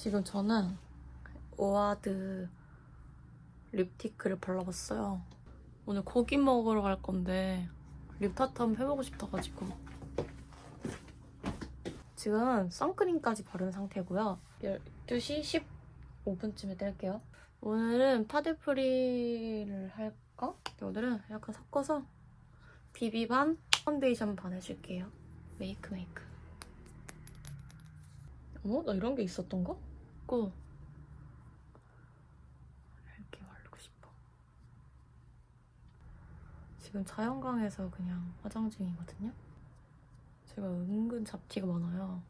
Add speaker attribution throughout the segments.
Speaker 1: 지금 저는 오아드 립티크를 발라봤어요. 오늘 고기 먹으러 갈 건데 립타트 한번 해보고 싶어가지고 지금 선크림까지 바른 상태고요. 12시 15분쯤에 뗄게요. 오늘은 파데프리를 할까? 오늘은 약간 섞어서 비비 반, 파운데이션 반 해줄게요. 메이크 메이크. 어머? 나 이런 게 있었던가? 고 이렇게 바르고 싶어. 지금 자연광에서 그냥 화장 중이거든요. 제가 은근 잡티가 많아요.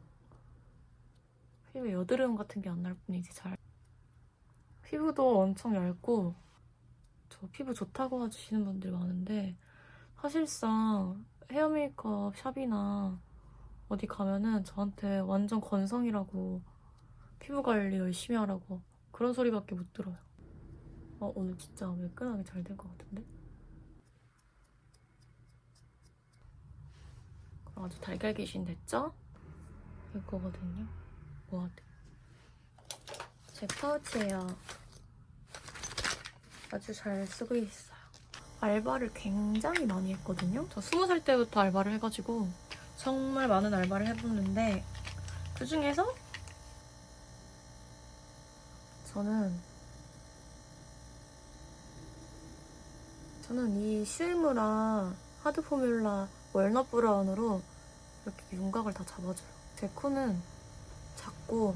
Speaker 1: 피부에 여드름 같은 게 안 날 뿐이지 잘. 피부도 엄청 얇고 저 피부 좋다고 해주시는 분들이 많은데 사실상 헤어 메이크업 샵이나 어디 가면은 저한테 완전 건성이라고 피부 관리 열심히 하라고 그런 소리밖에 못 들어요. 어, 오늘 진짜 매끈하게 잘 된 것 같은데? 아주 달걀 귀신 됐죠? 이거거든요. 뭐하드. 제 파우치예요. 아주 잘 쓰고 있어요. 알바를 굉장히 많이 했거든요. 저 스무 살 때부터 알바를 해가지고 정말 많은 알바를 해봤는데 그 중에서 저는 저는 이 슈에무라 하드 포뮬라 월넛 브라운으로 이렇게 윤곽을 다 잡아줘요. 제 코는 작고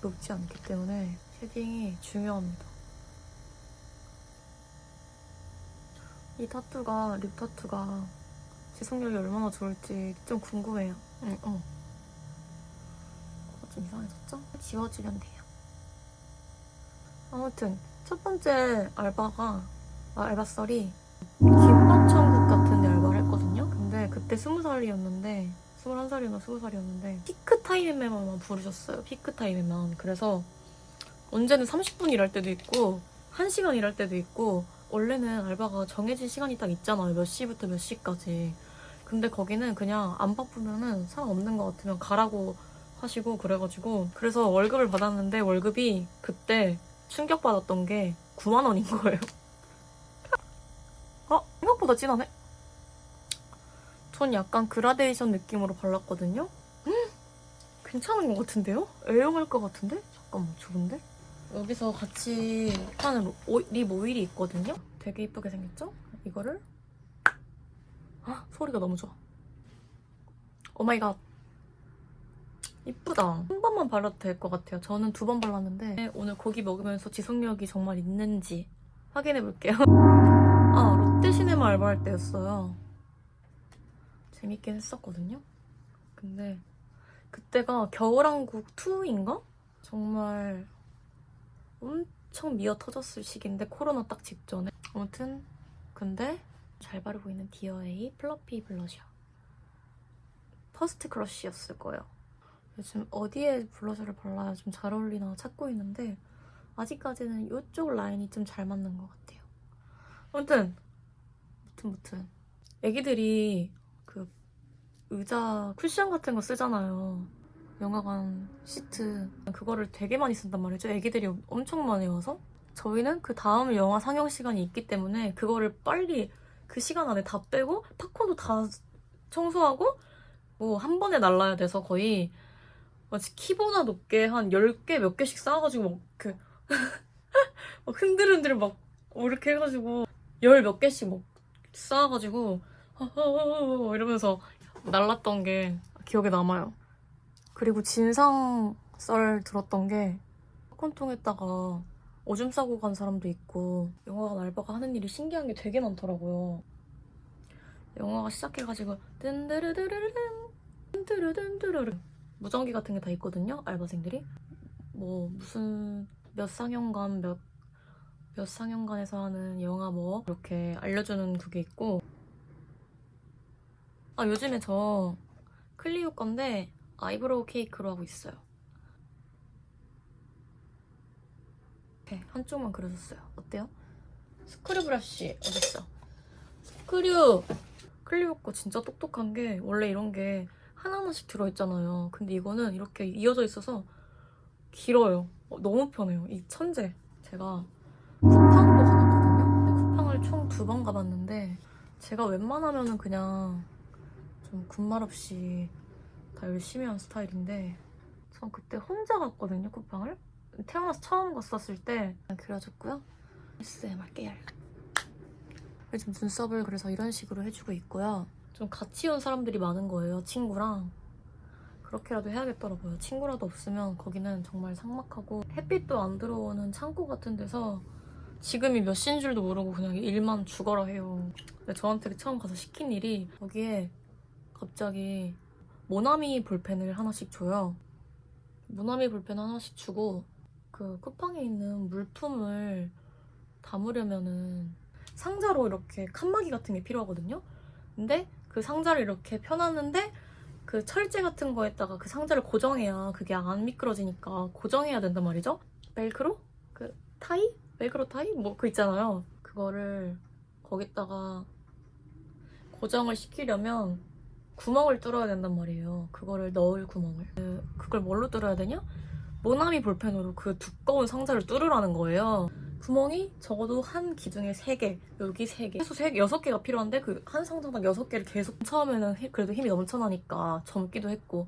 Speaker 1: 높지 않기 때문에 쉐딩이 중요합니다. 이 타투가 립 타투가 지속력이 얼마나 좋을지 좀 궁금해요. 응, 어. 코가 좀 이상해졌죠? 지워주면 돼요. 아무튼 첫 번째 알바가 아, 알바썰이 김밥천국 같은 데 알바를 했거든요. 근데 그때 스무 살이었는데 스물한 살이나 스무 살이었는데 피크 타임에만 부르셨어요. 피크 타임에만. 그래서 언제는 30분 일할 때도 있고 1시간 일할 때도 있고 원래는 알바가 정해진 시간이 딱 있잖아요. 몇 시부터 몇 시까지. 근데 거기는 그냥 안 바쁘면은 상관없는 것 같으면 가라고 하시고 그래가지고 그래서 월급을 받았는데 월급이 그때 충격받았던 게 9만 원인 거예요. 아 생각보다 진하네. 전 약간 그라데이션 느낌으로 발랐거든요. 음, 괜찮은 것 같은데요? 애용할 것 같은데? 잠깐만 좋은데? 여기서 같이 하는 오- 립 오일이 있거든요. 되게 이쁘게 생겼죠? 이거를 아, 소리가 너무 좋아. 오마이갓. 이쁘다. 한 번만 발라도 될 것 같아요. 저는 두 번 발랐는데 오늘 고기 먹으면서 지속력이 정말 있는지 확인해 볼게요. 아, 롯데시네마 알바할 때였어요. 재밌긴 했었거든요. 근데 그때가 겨울왕국 2인가? 정말 엄청 미어 터졌을 시기인데 코로나 딱 직전에 아무튼 근데 잘 바르고 있는 디어에이 플러피 블러셔 퍼스트 크러쉬였을 거예요 요즘 어디에 블러셔를 발라야 좀 잘 어울리나 찾고 있는데 아직까지는 이쪽 라인이 좀 잘 맞는 것 같아요. 아무튼 무튼 무튼. 애기들이 그 의자 쿠션 같은 거 쓰잖아요. 영화관 시트. 그거를 되게 많이 쓴단 말이죠. 애기들이 엄청 많이 와서. 저희는 그 다음 영화 상영 시간이 있기 때문에 그거를 빨리 그 시간 안에 다 빼고 팝콘도 다 청소하고 뭐 한 번에 날라야 돼서 거의 마치 키보다 높게 한 10개 몇 개씩 쌓아가지고 막그 막 흔들흔들 막 이렇게 해가지고 열 몇 개씩 막 쌓아가지고 이러면서 날랐던 게 기억에 남아요. 그리고 진상 썰 들었던 게 팝콘통에다가 오줌 싸고 간 사람도 있고 영화관 알바가 하는 일이 신기한 게 되게 많더라고요. 영화가 시작해가지고 뜬드르드르르 뜬드르든드르르 무전기 같은 게 다 있거든요. 알바생들이 뭐 무슨 몇 상영관 몇 몇 상영관에서 하는 영화 뭐 이렇게 알려주는 그게 있고 아 요즘에 저 클리오 건데 아이브로우 케이크로 하고 있어요. 이렇게 한쪽만 그려줬어요. 어때요? 스크류 브러쉬 어딨어? 스크류! 클리오 거 진짜 똑똑한 게 원래 이런 게 하나하나씩 들어있잖아요. 근데 이거는 이렇게 이어져 있어서 길어요. 어, 너무 편해요. 이 천재. 제가 쿠팡도 가봤거든요. 근데 쿠팡을 총 두 번 가봤는데 제가 웬만하면은 그냥 좀 군말 없이 다 열심히 한 스타일인데 전 그때 혼자 갔거든요 쿠팡을 태어나서 처음 갔었을 때 그려줬고요 SM 할게요 요즘 눈썹을 그래서 이런 식으로 해주고 있고요 좀 같이 온 사람들이 많은 거예요 친구랑 그렇게라도 해야겠더라고요 친구라도 없으면 거기는 정말 삭막하고 햇빛도 안 들어오는 창고 같은 데서 지금이 몇 시인 줄도 모르고 그냥 일만 죽어라 해요 근데 저한테 처음 가서 시킨 일이 거기에 갑자기 모나미 볼펜을 하나씩 줘요. 모나미 볼펜 하나씩 주고 그 쿠팡에 있는 물품을 담으려면은 상자로 이렇게 칸막이 같은 게 필요하거든요. 근데 그 상자를 이렇게 펴놨는데 그 철제 같은 거에다가 그 상자를 고정해야 그게 안 미끄러지니까 고정해야 된단 말이죠. 벨크로? 그 타이? 벨크로 타이? 뭐 그 있잖아요. 그거를 거기다가 고정을 시키려면 구멍을 뚫어야 된단 말이에요. 그거를 넣을 구멍을. 그, 그걸 뭘로 뚫어야 되냐? 모나미 볼펜으로 그 두꺼운 상자를 뚫으라는 거예요. 구멍이 적어도 한 기둥에 3개, 여기 3개, 해서 3개, 6개가 필요한데 그 한 상자당 6개를 계속 처음에는 히- 그래도 힘이 넘쳐나니까 젊기도 했고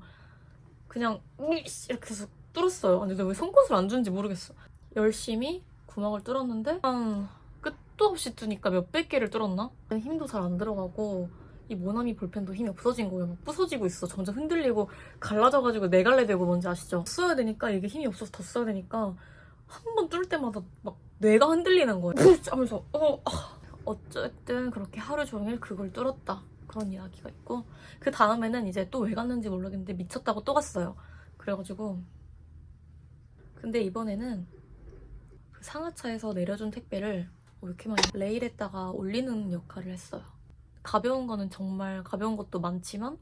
Speaker 1: 그냥 으이씨 이렇게 해서 뚫었어요. 근데 왜 손끝을 안 주는지 모르겠어. 열심히 구멍을 뚫었는데 한 끝도 없이 뚫으니까 몇백 개를 뚫었나? 힘도 잘 안 들어가고 이 모나미 볼펜도 힘이 없어진 거예요. 막 부서지고 있어. 점점 흔들리고 갈라져가지고 네 갈래 되고 뭔지 아시죠? 써야 되니까 이게 힘이 없어서 더 써야 되니까 한 번 뚫을 때마다 막 뇌가 흔들리는 거예요. 하면서 어 아. 어쨌든 그렇게 하루 종일 그걸 뚫었다. 그런 이야기가 있고 그 다음에는 이제 또 왜 갔는지 모르겠는데 미쳤다고 또 갔어요. 그래가지고 근데 이번에는 그 상하차에서 내려준 택배를 이렇게 많이 레일에다가 올리는 역할을 했어요. 가벼운 거는 정말 가벼운 것도 많지만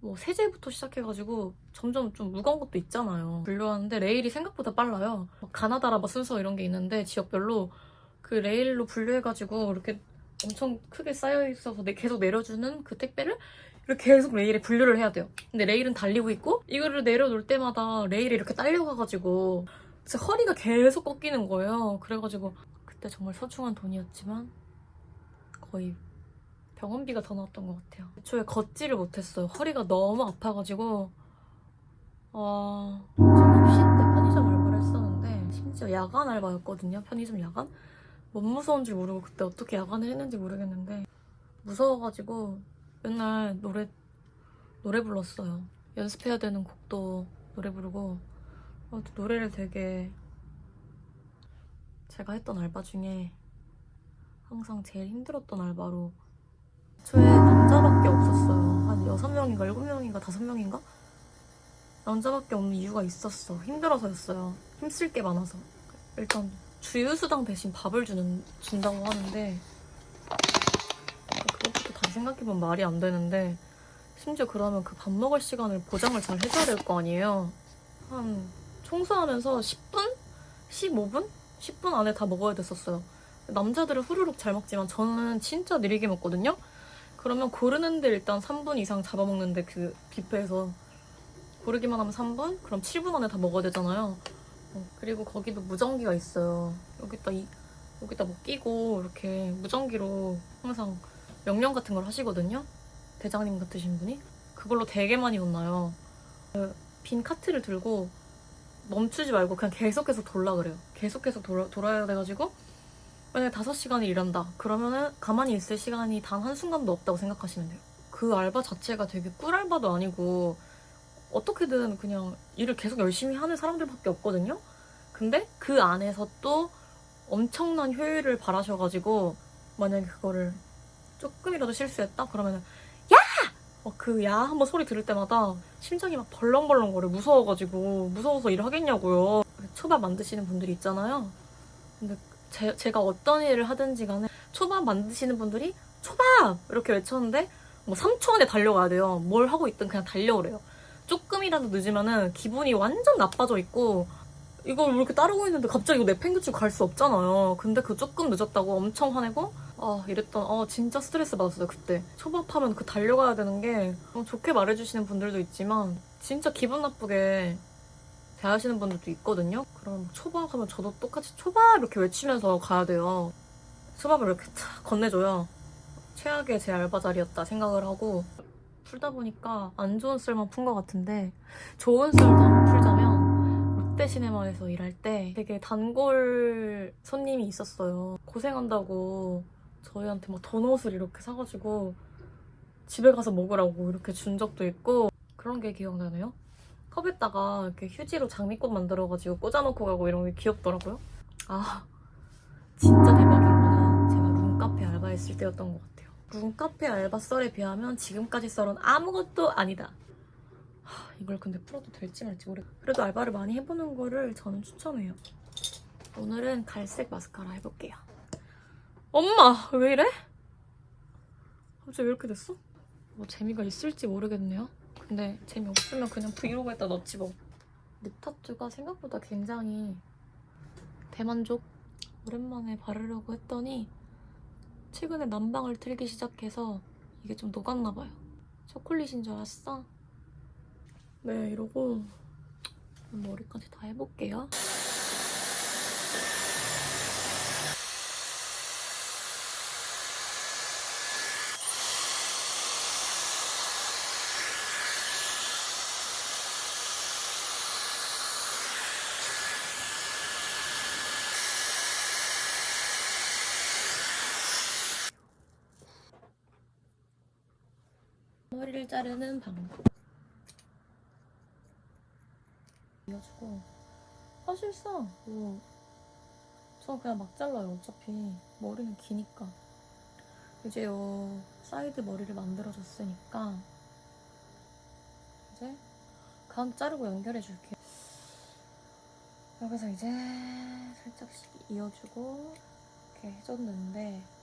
Speaker 1: 뭐 세제부터 시작해가지고 점점 좀 무거운 것도 있잖아요. 분류하는데 레일이 생각보다 빨라요. 막 가나다라 뭐 순서 이런 게 있는데 지역별로 그 레일로 분류해가지고 이렇게 엄청 크게 쌓여 있어서 내- 계속 내려주는 그 택배를 이렇게 계속 레일에 분류를 해야 돼요. 근데 레일은 달리고 있고 이거를 내려놓을 때마다 레일이 이렇게 딸려가가지고 진짜 허리가 계속 꺾이는 거예요. 그래가지고 그때 정말 소중한 돈이었지만 거의 병원비가 더 나왔던 것 같아요. 애초에 걷지를 못했어요. 허리가 너무 아파가지고 어... 전 입시 때 편의점 알바를 했었는데 심지어 야간 알바였거든요. 편의점 야간. 뭔 무서운 줄 모르고 그때 어떻게 야간을 했는지 모르겠는데 무서워가지고 맨날 노래 노래 불렀어요. 연습해야 되는 곡도 노래 부르고 어, 노래를 되게 제가 했던 알바 중에 항상 제일 힘들었던 알바로 저에 남자밖에 없었어요. 한 6명인가 7명인가 5명인가? 남자밖에 없는 이유가 있었어. 힘들어서였어요. 힘쓸 게 많아서. 일단 주유수당 대신 밥을 주는, 준다고 하는데 그것부터 다시 생각해보면 말이 안 되는데 심지어 그러면 그 밥 먹을 시간을 보장을 잘 해줘야 될 거 아니에요. 한 청소하면서 10분? 15분? 10분 안에 다 먹어야 됐었어요. 남자들은 후루룩 잘 먹지만 저는 진짜 느리게 먹거든요. 그러면 고르는데 일단 3분 이상 잡아먹는데 그 뷔페에서 고르기만 하면 3분? 그럼 7분 안에 다 먹어야 되잖아요. 어, 그리고 거기도 무전기가 있어요. 여기다 이 여기다 뭐 끼고 이렇게 무전기로 항상 명령 같은 걸 하시거든요. 대장님 같으신 분이 그걸로 되게 많이 혼나요. 그 빈 카트를 들고 멈추지 말고 그냥 계속해서 돌라 그래요. 계속해서 돌아, 돌아야 돼가지고 만약에 5시간을 일한다. 그러면은 가만히 있을 시간이 단 한순간도 없다고 생각하시면 돼요. 그 알바 자체가 되게 꿀알바도 아니고 어떻게든 그냥 일을 계속 열심히 하는 사람들밖에 없거든요. 근데 그 안에서 또 엄청난 효율을 바라셔가지고 만약에 그거를 조금이라도 실수했다? 그러면은 야! 어, 그야 한번 소리 들을 때마다 심장이 막 벌렁벌렁거려 무서워가지고 무서워서 일을 하겠냐고요. 초밥 만드시는 분들이 있잖아요. 근데 제, 제가 어떤 일을 하든지 간에 초밥 만드시는 분들이 초밥! 이렇게 외쳤는데 뭐 3초 안에 달려가야 돼요. 뭘 하고 있든 그냥 달려오래요. 조금이라도 늦으면은 기분이 완전 나빠져 있고 이걸 이렇게 따르고 있는데 갑자기 이거 내팽개치고 갈 수 없잖아요. 근데 그 조금 늦었다고 엄청 화내고 아 이랬던 아 진짜 스트레스 받았어요 그때 초밥하면 그 달려가야 되는 게 어, 좋게 말해주시는 분들도 있지만 진짜 기분 나쁘게 대하시는 분들도 있거든요. 그럼 초밥 하면 저도 똑같이 초밥 이렇게 외치면서 가야 돼요. 초밥을 이렇게 탁 건네줘요. 최악의 제 알바 자리였다 생각을 하고 풀다 보니까 안 좋은 썰만 푼 것 같은데 좋은 썰도 한번 풀자면 롯데시네마에서 일할 때 되게 단골 손님이 있었어요. 고생한다고 저희한테 막 도넛을 이렇게 사가지고 집에 가서 먹으라고 이렇게 준 적도 있고 그런 게 기억나네요. 컵에다가 이렇게 휴지로 장미꽃 만들어가지고 꽂아놓고 가고 이런 게 귀엽더라고요. 아 진짜 대박인 거는 제가 룸카페 알바했을 때였던 것 같아요. 룸카페 알바 썰에 비하면 지금까지 썰은 아무것도 아니다. 하, 이걸 근데 풀어도 될지 말지 모르. 그래도 알바를 많이 해보는 거를 저는 추천해요. 오늘은 갈색 마스카라 해볼게요. 엄마 왜 이래? 갑자기 왜 이렇게 됐어? 뭐 재미가 있을지 모르겠네요. 근데 재미없으면 그냥 브이로그에다 넣지 뭐. 립 타투가 생각보다 굉장히 대만족. 오랜만에 바르려고 했더니 최근에 난방을 틀기 시작해서 이게 좀 녹았나 봐요. 초콜릿인 줄 알았어? 네, 이러고 머리까지 다 해볼게요. 머리를 자르는 방법. 이어주고 사실상 뭐, 저 그냥 막 잘라요. 어차피 머리는 기니까. 이제 요 사이드 머리를 만들어줬으니까 이제 가운데 자르고 연결해 줄게요. 여기서 이제 살짝씩 이어주고 이렇게 해줬는데